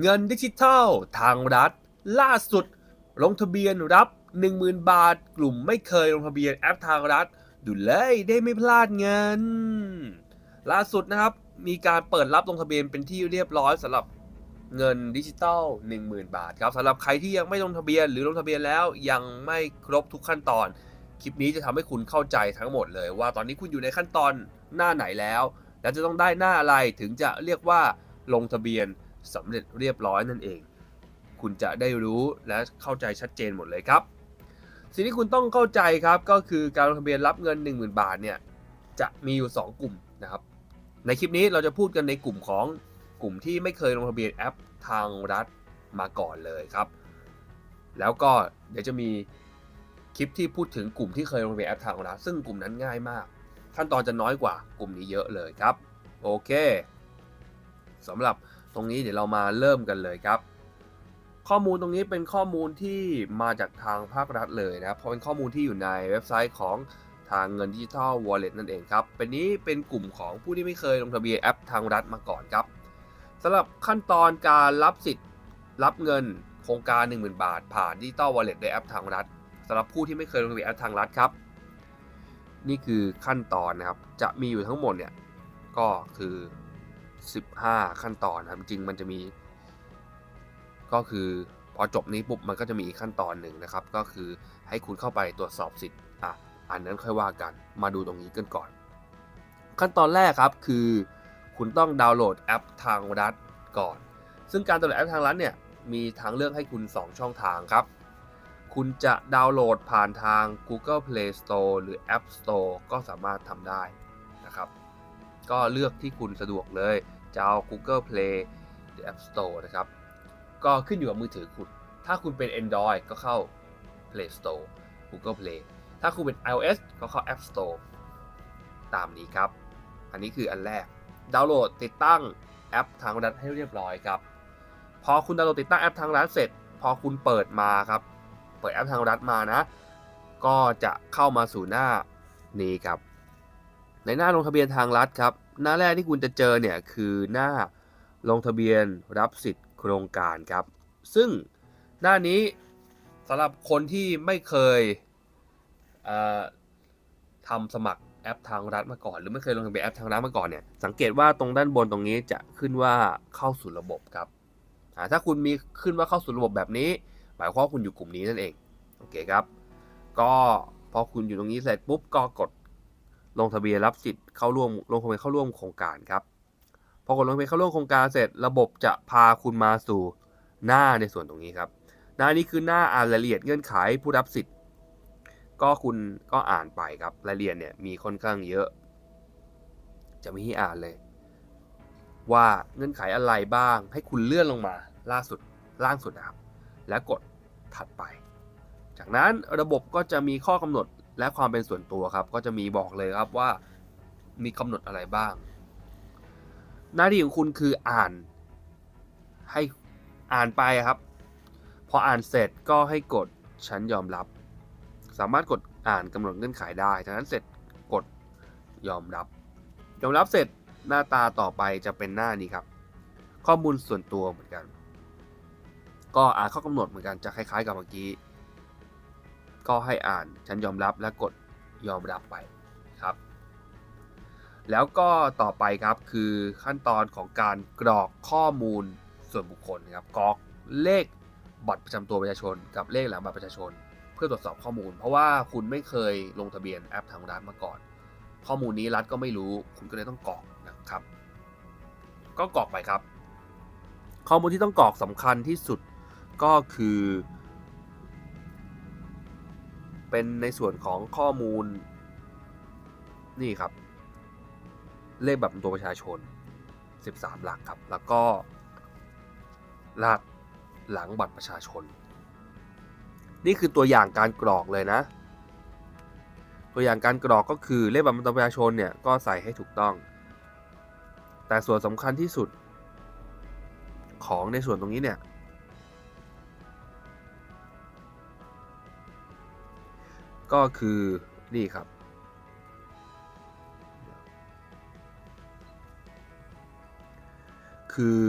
เงินดิจิทัล ทางรัฐ ล่าสุด ลงทะเบียนรับ 10,000 บาท กลุ่มไม่เคยลงทะเบียนแอปทางรัฐ ดูเลยได้ไม่พลาดเงิน ล่าสุดนะครับ มีการเปิดรับลงทะเบียนเป็นที่เรียบร้อยสำหรับเงินดิจิทัล10,000 บาทครับสำหรับใครที่ยังไม่ลงทะเบียนหรือลงทะเบียนแล้วยังไม่ครบทุกขั้นตอน คลิปนี้จะทำให้คุณเข้าใจทั้งหมดเลย ว่าตอนนี้คุณอยู่ในขั้นตอนหน้าไหนแล้ว แล้วจะต้องได้หน้าอะไรถึงจะเรียกว่าลงทะเบียน สำเร็จเรียบร้อยนั่นเอง คุณจะได้รู้และเข้าใจชัดเจนหมดเลยครับ สิ่งที่คุณต้องเข้าใจครับก็คือการลงทะเบียนรับเงิน 10,000 บาทเนี่ยจะมีอยู่ 2 กลุ่มนะครับ ในคลิปนี้เราจะพูดกันในกลุ่มของกลุ่มที่ไม่เคยลงทะเบียนแอปทางรัฐมาก่อนเลยครับ แล้วก็เดี๋ยวจะมีคลิปที่พูดถึงกลุ่มที่เคยลงทะเบียนแอปทางรัฐซึ่งกลุ่มนั้นง่ายมาก ขั้นตอนจะน้อยกว่ากลุ่มนี้เยอะเลยครับ โอเคสำหรับ ตรงนี้เดี๋ยวเรามาเริ่มกันเลยครับ ข้อมูลตรงนี้เป็นข้อมูลที่มาจากทางภาครัฐเลยนะครับเพราะเป็นข้อมูลที่อยู่ในเว็บไซต์ของทางเงินดิจิทัล Wallet นั่นเองครับเป็นนี้เป็นกลุ่มของผู้ที่ไม่เคยลงทะเบียนแอปทางรัฐมาก่อนครับสำหรับขั้นตอนการรับสิทธิ์รับเงินโครงการ 10,000 บาท ผ่านดิจิทัล Wallet ในแอปทางรัฐสำหรับผู้ที่ไม่เคยลงทะเบียนแอปทางรัฐครับ นี่คือขั้นตอนนะครับ จะมีอยู่ทั้งหมดเนี่ย ก็คือ 15 ขั้นตอนนะครับจริงมันจะมี ก็คือพอจบนี้ปุ๊บมันก็จะมีอีกขั้นตอนหนึ่งนะครับ ก็คือให้คุณเข้าไปตรวจสอบสิทธิ์อะอันนั้นค่อยว่ากันมาดูตรงนี้กันก่อน ขั้นตอนแรกครับคือ คุณต้องดาวน์โหลดแอปทางรัฐก่อน ซึ่งการดาวน์โหลดแอปทางรัฐเนี่ยมีทางเลือกให้คุณ 2 ช่องทางครับ คุณจะดาวน์โหลดผ่านทาง Google Play Store หรือ App Store ก็สามารถทำได้นะครับ ก็เลือกที่คุณสะดวกเลย จะเอา Google Play หรือ App Store นะครับ ก็ขึ้นอยู่กับมือถือคุณ ถ้าคุณเป็น Android ก็เข้า Play Store Google Play ถ้าคุณเป็น iOS ก็เข้า App Store ตามนี้ครับ อันนี้คืออันแรก ดาวน์โหลดติดตั้งแอปทางรัฐให้เรียบร้อยครับ พอคุณดาวน์โหลดติดตั้งแอปทางรัฐเสร็จ พอคุณเปิดมาครับ เปิดแอปทางรัฐมานะ ก็จะเข้ามาสู่หน้านี้ครับ ในหน้าลงทะเบียนทางรัฐครับ หน้าแรกที่คุณจะเจอเนี่ยคือหน้าลงทะเบียนรับสิทธิ์โครงการครับ ซึ่งหน้านี้สำหรับคนที่ไม่เคยเทำสมัครแอปทางรัฐมาก่อน หรือไม่เคยลงทะเบียนแอปทางรัฐมาก่อนเนี่ยสังเกตว่าตรงด้านบนตรงนี้จะขึ้นว่าเข้าสู่ระบบครับถ้าคุณมีขึ้นว่าเข้าสู่ระบบแบบนี้ หมายความว่าคุณอยู่กลุ่มนี้นั่นเองโอเคครับ ก็พอคุณอยู่ตรงนี้เสร็จปุ๊บก็กด ลงทะเบียนรับสิทธิ์เข้าร่วมลงทะเบียนเข้าร่วมโครงการครับพอกดลงทะเบียนเข้าร่วมโครงการเสร็จระบบจะพาคุณมาสู่หน้าในส่วนตรงนี้ครับ หน้านี้คือหน้าอ่านรายละเอียดเงื่อนไขผู้รับสิทธิ์ ก็คุณก็อ่านไปครับรายละเอียดเนี่ยมีค่อนข้างเยอะ จะมีให้อ่านเลย ว่าเงื่อนไขอะไรบ้าง ให้คุณเลื่อนลงมาล่าสุดล่างสุดนะครับ แล้วกดถัดไป จากนั้นระบบก็จะมีข้อกำหนด และความเป็นส่วนตัวครับ ก็จะมีบอกเลยครับว่ามีกำหนดอะไรบ้าง หน้าที่ของคุณคืออ่าน ให้อ่านไปครับ พออ่านเสร็จก็ให้กดฉันยอมรับ สามารถกดอ่านกำหนดเงื่อนไขได้จากนั้นเสร็จกดยอมรับ ยอมรับเสร็จหน้าตาต่อไปจะเป็นหน้านี้ครับ ข้อมูลส่วนตัวเหมือนกัน ก็อ่านข้อกำหนดเหมือนกันจะคล้ายๆกับเมื่อกี้ ก็ให้อ่านฉันยอมรับและกดยอมรับไปครับ แล้วก็ต่อไปครับคือขั้นตอนของการกรอกข้อมูลส่วนบุคคลนะครับกรอกเลขบัตรประจำตัวประชาชน กับเลขหลังบัตรประชาชน เพื่อตรวจสอบข้อมูล เพราะว่าคุณไม่เคยลงทะเบียนแอปทางรัฐมาก่อน ข้อมูลนี้รัฐก็ไม่รู้ คุณก็เลยต้องกรอกนะครับ ก็กรอกไปครับ ข้อมูลที่ต้องกรอกสำคัญที่สุดก็คือ เป็นในส่วนของข้อมูล นี่ครับ เลขบัตรตัวประชาชน 13 หลักครับ แล้วก็รหัสหลังบัตรประชาชน นี่คือตัวอย่างการกรอกเลยนะ ตัวอย่างการกรอกก็คือเลขบัตรประจำตัวประชาชนเนี่ยก็ใส่ให้ถูกต้อง แต่ส่วนสำคัญที่สุดของในส่วนตรงนี้เนี่ย ก็คือนี่ครับ คือ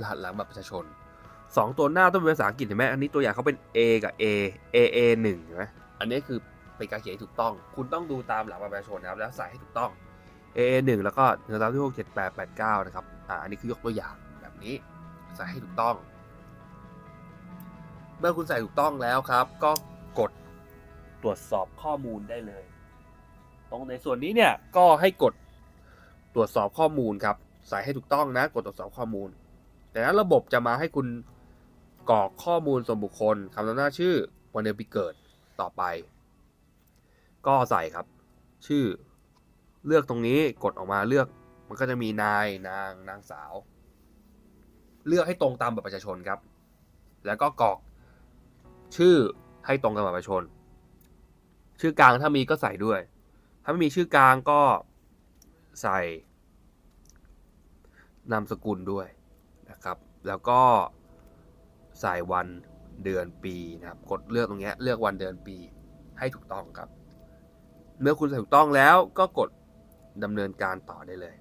รหัสหลังบัตรประชาชนสองตัวหน้าต้องเป็นภาษาอังกฤษเห็นไหมอันนี้ตัวอย่างเขาเป็น A กับ A A A หนึ่งเห็นไหมอันนี้คือเป็นการเขียนที่ถูกต้อง คุณต้องดูตามหลังบัตรประชาชนนะครับแล้วใส่ให้ถูกต้อง A A หนึ่งแล้วก็หนึ่งสามที่หกเจ็ดแปดแปดเก้านะครับอ่าอันนี้คือยกตัวอย่างแบบนี้ใส่ให้ถูกต้อง เมื่อคุณใส่ถูกต้องแล้วครับ ก็กด ตรวจสอบข้อมูลได้เลย ตรงในส่วนนี้เนี่ยก็ให้กดตรวจสอบข้อมูลครับ ใส่ให้ถูกต้องนะ กดตรวจสอบข้อมูล แต่นั้นระบบจะมาให้คุณกรอกข้อมูลส่วนบุคคลคำนำหน้าชื่อวันเดือนปีเกิดต่อไป ก็ใส่ครับ ชื่อเลือกตรงนี้กดออกมาเลือก มันก็จะมีนายนางนางสาว เลือกให้ตรงตามบัตรประชาชนครับ แล้วก็กรอกชื่อให้ตรงกับบัตรประชาชน ชื่อกลางถ้ามีก็ใส่ด้วย ถ้าไม่มีชื่อกลางก็ใส่นามสกุลด้วยนะครับ แล้วก็ใส่วันเดือนปีนะครับ กดเลือกตรงนี้เลือกวันเดือนปีให้ถูกต้องครับ เมื่อคุณใส่ถูกต้องแล้วก็กดดำเนินการต่อได้เลย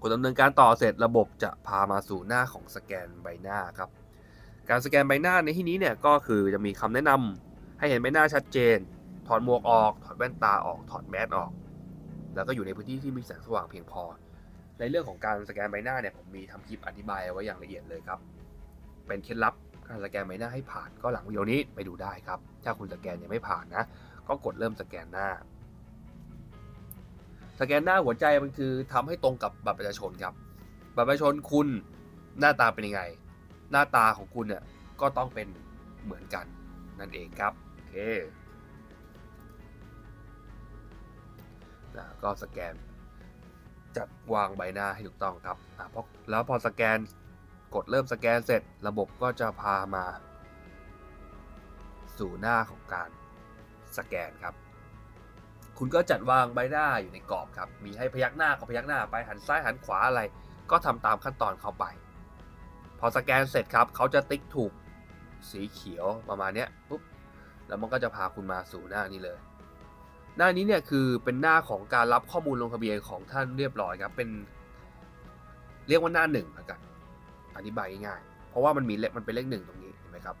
กดดำเนินการต่อเสร็จระบบจะพามาสู่หน้าของสแกนใบหน้าครับ การสแกนใบหน้าในที่นี้เนี่ยก็คือจะมีคำแนะนำ ให้เห็นใบหน้าชัดเจน ถอดหมวกออก ถอดแว่นตาออก ถอดแมสออก แล้วก็อยู่ในพื้นที่ที่มีแสงสว่างเพียงพอ ในเรื่องของการสแกนใบหน้าเนี่ยผมมีทำคลิปอธิบายไว้อย่างละเอียดเลยครับ เป็นเคล็ดลับการสแกนใบหน้าให้ผ่านก็หลังวิดีโอนี้ไปดูได้ครับ ถ้าคุณสแกนยังไม่ผ่านนะ ก็กดเริ่มสแกนหน้า สแกนหน้าหัวใจมันคือทำให้ตรงกับบัตรประชาชนครับ บัตรประชาชนคุณหน้าตาเป็นยังไง หน้าตาของคุณเนี่ยก็ต้องเป็นเหมือนกันนั่นเองครับ เคนะก็สแกน จัดวางใบหน้าให้ถูกต้องครับอะพอแล้วพอสแกนกดเริ่มสแกนเสร็จ ระบบก็จะพามา สู่หน้าของการสแกนครับ คุณก็จัดวางใบหน้าอยู่ในกรอบครับ มีให้พยักหน้าก็พยักหน้าไปหันซ้ายหันขวาอะไร ก็ทำตามขั้นตอนเข้าไป พอสแกนเสร็จครับ เขาจะติ๊กถูกสีเขียวประมาณนี้ปุ๊บ แล้วมันก็จะพาคุณมาสู่หน้านี้เลย หน้านี้เนี่ยคือเป็นหน้าของการรับข้อมูลลงทะเบียนของท่านเรียบร้อยครับเป็นเรียกว่าหน้าหนึ่งแล้วกันอธิบายง่ายๆเพราะว่ามันมีเลขมันเป็นเลขหนึ่งตรงนี้เห็นไหมครับ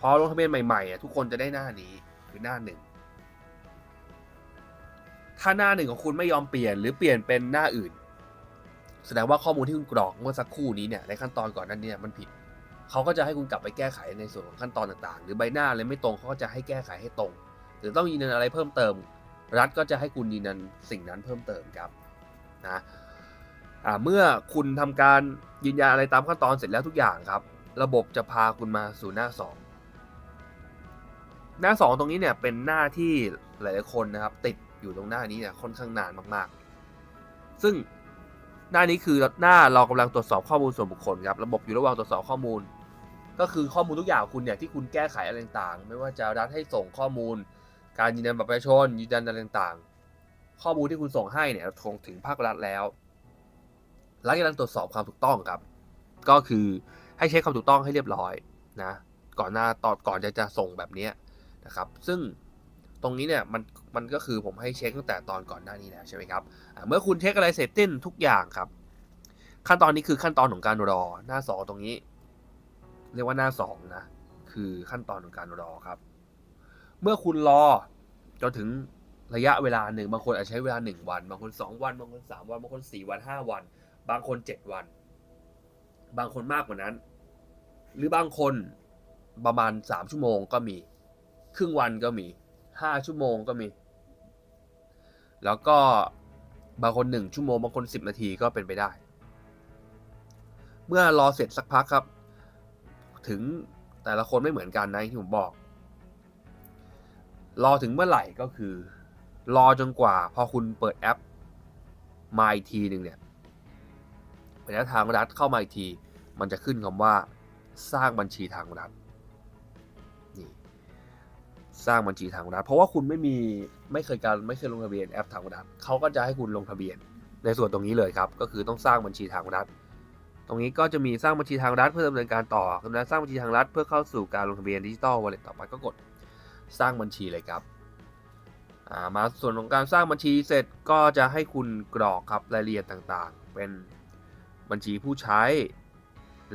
พอลงทะเบียนใหม่ๆอะทุกคนจะได้หน้านี้คือหน้าหนึ่งถ้าหน้าหนึ่งของคุณไม่ยอมเปลี่ยนหรือเปลี่ยนเป็นหน้าอื่น แสดงว่าข้อมูลที่คุณกรอกเมื่อสักครู่นี้เนี่ยในขั้นตอนก่อนนั้นเนี่ยมันผิด เขาก็จะให้คุณกลับไปแก้ไขในส่วนของขั้นตอนต่างๆ หรือใบหน้าอะไรไม่ตรงเขาก็จะให้แก้ไขให้ตรง หรือต้องยืนยันอะไรเพิ่มเติม รัฐก็จะให้คุณยืนยันสิ่งนั้นเพิ่มเติมครับนะอ่าเมื่อคุณทำการยืนยันอะไรตามขั้นตอนเสร็จแล้วทุกอย่างครับ ระบบจะพาคุณมาสู่หน้า 2 หน้า 2 ตรงนี้เนี่ยเป็นหน้าที่หลายๆคนนะครับ ติดอยู่ตรงหน้านี้เนี่ยค่อนข้างนานมากๆ ซึ่งหน้านี้คือหน้าเรากำลังตรวจสอบข้อมูลส่วนบุคคลครับ ระบบอยู่ระหว่างตรวจสอบข้อมูล ก็คือข้อมูลทุกอย่างของคุณเนี่ยที่คุณแก้ไขอะไรต่างๆ ไม่ว่าจะรัฐให้ส่งข้อมูล การยืนยันบัตรประชาชนยืนยันอะไรต่างๆ ข้อมูลที่คุณส่งให้เนี่ยส่งถึงภาครัฐแล้วรัฐกำลังตรวจสอบความถูกต้องครับ ก็คือให้เช็คความถูกต้องให้เรียบร้อยนะก่อนหน้าตอนก่อนจะจะส่งแบบนี้นะครับ ซึ่งตรงนี้เนี่ยมันมันก็คือผมให้เช็คตั้งแต่ตอนก่อนหน้านี้แล้วใช่ไหมครับเมื่อคุณเช็คอะไรเสร็จสิ้นทุกอย่างครับ ขั้นตอนนี้คือขั้นตอนของการรอหน้าสองตรงนี้ เรียกว่าหน้าสองนะ คือขั้นตอนของการรอครับ เมื่อคุณรอจนถึงระยะเวลาหนึ่งบางคนอาจใช้เวลาหนึ่งวัน บางคนสองวัน บางคนสามวัน บางคนสี่วันห้าวัน บางคนเจ็ดวัน บางคนมากกว่านั้น หรือบางคนประมาณสามชั่วโมงก็มี ครึ่งวันก็มีห้าชั่วโมงก็มี แล้วก็บางคนหนึ่งชั่วโมง บางคนสิบนาทีก็เป็นไปได้ เมื่อรอเสร็จสักพักครับ ถึงแต่ละคนไม่เหมือนกันนะที่ผมบอก รอถึงเมื่อไหร่ก็คือ รอจนกว่าพอคุณเปิดแอปมาอีกทีหนึ่งเนี่ยระยะทางรัฐเข้ามาอีกที มันจะขึ้นคำว่า สร้างบัญชีทางรัฐนี่สร้างบัญชีทางรัฐ เพราะว่าคุณไม่มีไม่เคยการไม่เคยลงทะเบียนแอปทางรัฐเขาก็จะให้คุณลงทะเบียนในส่วนตรงนี้เลยครับ ก็คือต้องสร้างบัญชีทางรัฐ ตรงนี้ก็จะมีสร้างบัญชีทางรัฐเพื่อดำเนินการต่อกำลังสร้างบัญชีทางรัฐเพื่อเข้าสู่การลงทะเบียนดิจิตอลวอลเล็ตต่อไปก็กดสร้างบัญชีเลยครับามาส่วนของการสร้างบัญชีเสร็จก็จะให้คุณกรอกครับรายละเอียดต่างๆ เป็นบัญชีผู้ใช้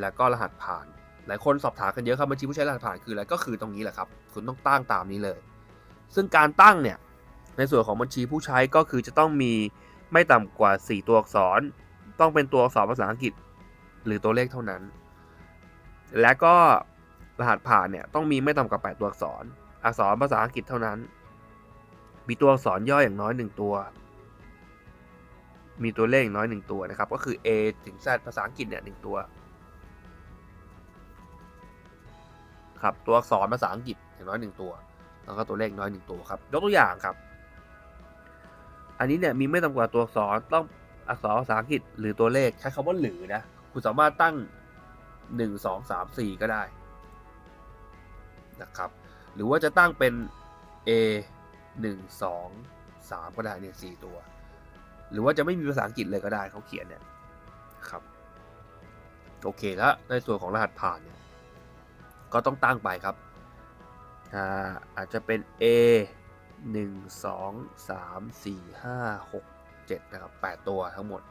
แล้วก็รหัสผ่าน หลายคนสอบถามกันเยอะครับบัญชีผู้ใช้รหัสผ่านคืออะไรก็คือตรงนี้แหละครับ คุณต้องตั้งตามนี้เลย ซึ่งการตั้งเนี่ยในส่วนของบัญชีผู้ใช้ก็คือจะต้องมีไม่ต่ำกว่า 4 ตัวอักษร ต้องเป็นตัวอักษรภาษาอังกฤษ หรือตัวเลขเท่านั้น และก็รหัสผ่านเนี่ยต้องมีไม่ต่ำกว่า 8 ตัวอักษร อักษรภาษาอังกฤษเท่านั้น มีตัวอักษรย่ออย่างน้อย 1 ตัว มีตัวเลขอย่างน้อย 1 ตัวนะครับ ก็คือ A ถึง Z ภาษาอังกฤษเนี่ยหตัว ครับ ตัวอักษรภาษาอังกฤษอย่างน้อย 1 ตัว แล้วก็ตัวเลขน้อย 1 ตัวครับ ยกตัวอย่างครับ อันนี้เนี่ยมีไม่ต่ำกว่าตัวอักษรต้องอักษรภาษาอังกฤษหรือตัวเลขใช้คำว่าหรือนะ คุณสามารถตั้ง 1 2 3 4 ก็ได้นะครับ หรือว่าจะตั้งเป็น A 1 2 3 ก็ได้เนี่ย4ตัว หรือว่าจะไม่มีภาษาอังกฤษเลยก็ได้เขาเขียนเนี่ยครับโอเคแล้วในส่วนของรหัสผ่านเนี่ยก็ต้องตั้งไปครับอาอาจจะเป็น A 1 2 3 4 5 6 7นะครับ8ตัวทั้งหมด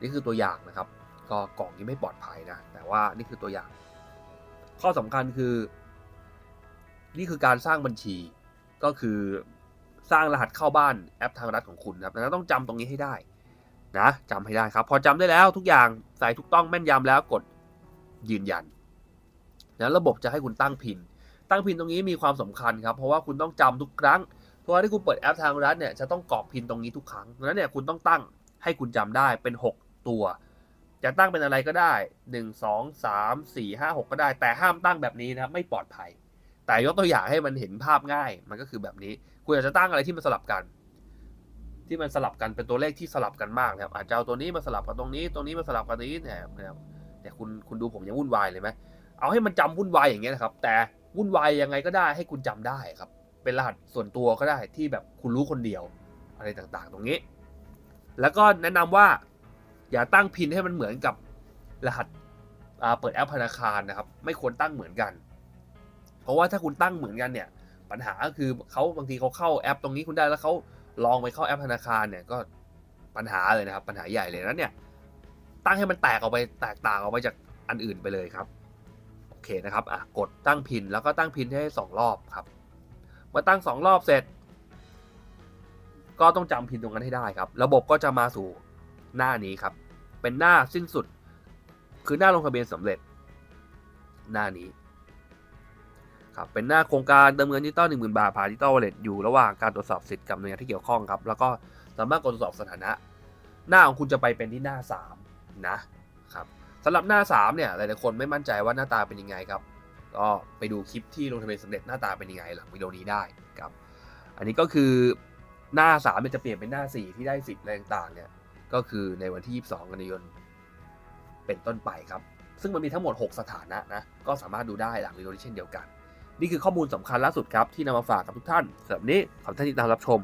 นี่คือตัวอย่างนะครับ ก็กล่องนี้ไม่ปลอดภัยนะ แต่ว่านี่คือตัวอย่าง ข้อสำคัญคือ นี่คือการสร้างบัญชี ก็คือสร้างรหัสเข้าบ้านแอปทางรัฐของคุณครับดังนั้นต้องจำตรงนี้ให้ได้นะจำให้ได้ครับ พอจำได้แล้วทุกอย่างใส่ถูกต้องแม่นยำแล้วกดยืนยันแล้วระบบจะให้คุณตั้งพิน ตั้งพินตรงนี้มีความสำคัญครับ เพราะว่าคุณต้องจำทุกครั้งเพราะว่าที่คุณเปิดแอปทางรัฐเนี่ยจะต้องกรอกพินตรงนี้ทุกครั้งดังนั้นเนี่ยคุณต้องตั้งให้คุณจำได้เป็น 6 ตัว จะตั้งเป็นอะไรก็ได้1 2 3 4 5 6ก็ได้ แต่ห้ามตั้งแบบนี้นะครับไม่ปลอดภัย แต่ยกตัวอย่างให้มันเห็นภาพง่าย มันก็คือแบบนี้ คุณอาจจะตั้งอะไรที่มันสลับกัน ที่มันสลับกันเป็นตัวเลขที่สลับกันมากนะครับอาจจะเอาตัวนี้มาสลับกับตรงนี้ตรงนี้มาสลับกับนี้เนี่ยนะครับเนี่ยคุณคุณดูผมยังวุ่นวายเลยไหมเอาให้มันจำวุ่นวายอย่างเงี้ยนะครับ แต่วุ่นวายยังไงก็ได้ให้คุณจำได้ครับ เป็นรหัสส่วนตัวก็ได้ที่แบบคุณรู้คนเดียว อะไรต่างๆ ตรงนี้ แล้วก็แนะนำว่า อย่าตั้งพินให้มันเหมือนกับรหัสเปิดแอปธนาคารนะครับ ไม่ควรตั้งเหมือนกัน เพราะว่าถ้าคุณตั้งเหมือนกันเนี่ย ปัญหาก็คือเขาบางทีเขาเข้าแอป ตรงนี้คุณได้แล้วเขาลองไปเข้าแอปธนาคารเนี่ยก็ปัญหาเลยนะครับ ปัญหาใหญ่เลยนั้นเนี่ย ตั้งให้มันแตกออกไปแตกต่างออกไปจากอันอื่นไปเลยครับโอเคนะครับอะกดตั้งพินแล้วก็ตั้งพินให้สองรอบครับเมื่อตั้งสองรอบเสร็จ ก็ต้องจำพินตรงนั้นให้ได้ครับ ระบบก็จะมาสู่ หน้านี้ครับ เป็นหน้าสิ้นสุด คือหน้าลงทะเบียนสำเร็จ หน้านี้ครับเป็นหน้าโครงการเติมเงินดิจิตอล10,000บาทผ่านดิจิตอลวอลเล็ตอยู่ระหว่างการตรวจสอบสิทธิ์กับหน่วยงานที่เกี่ยวข้องครับ แล้วก็สามารถตรวจสอบสถานะ หน้าของคุณจะไปเป็นที่หน้า 3 นะครับสำหรับหน้า 3 เนี่ยหลายๆคนไม่มั่นใจว่าหน้าตาเป็นยังไงครับ ก็ไปดูคลิปที่ลงทะเบียนสำเร็จหน้าตาเป็นยังไงหลังวิดีโอนี้ได้ครับ อันนี้ก็คือหน้า3เนี่ยจะเปลี่ยนเป็นหน้า 4 ที่ได้สิทธิ์อะไรต่างๆเนี่ย ก็คือในวันที่ 22 กันยายนเป็นต้นไปครับ ซึ่งมันมีทั้งหมด 6 สถานะนะ ก็สามารถดูได้หลังวิดีโอนี้เช่นเดียวกัน นี่คือข้อมูลสำคัญล่าสุดครับที่นำมาฝากกับทุกท่านสำหรับนี้ขอบคุณที่ติดตามรับชม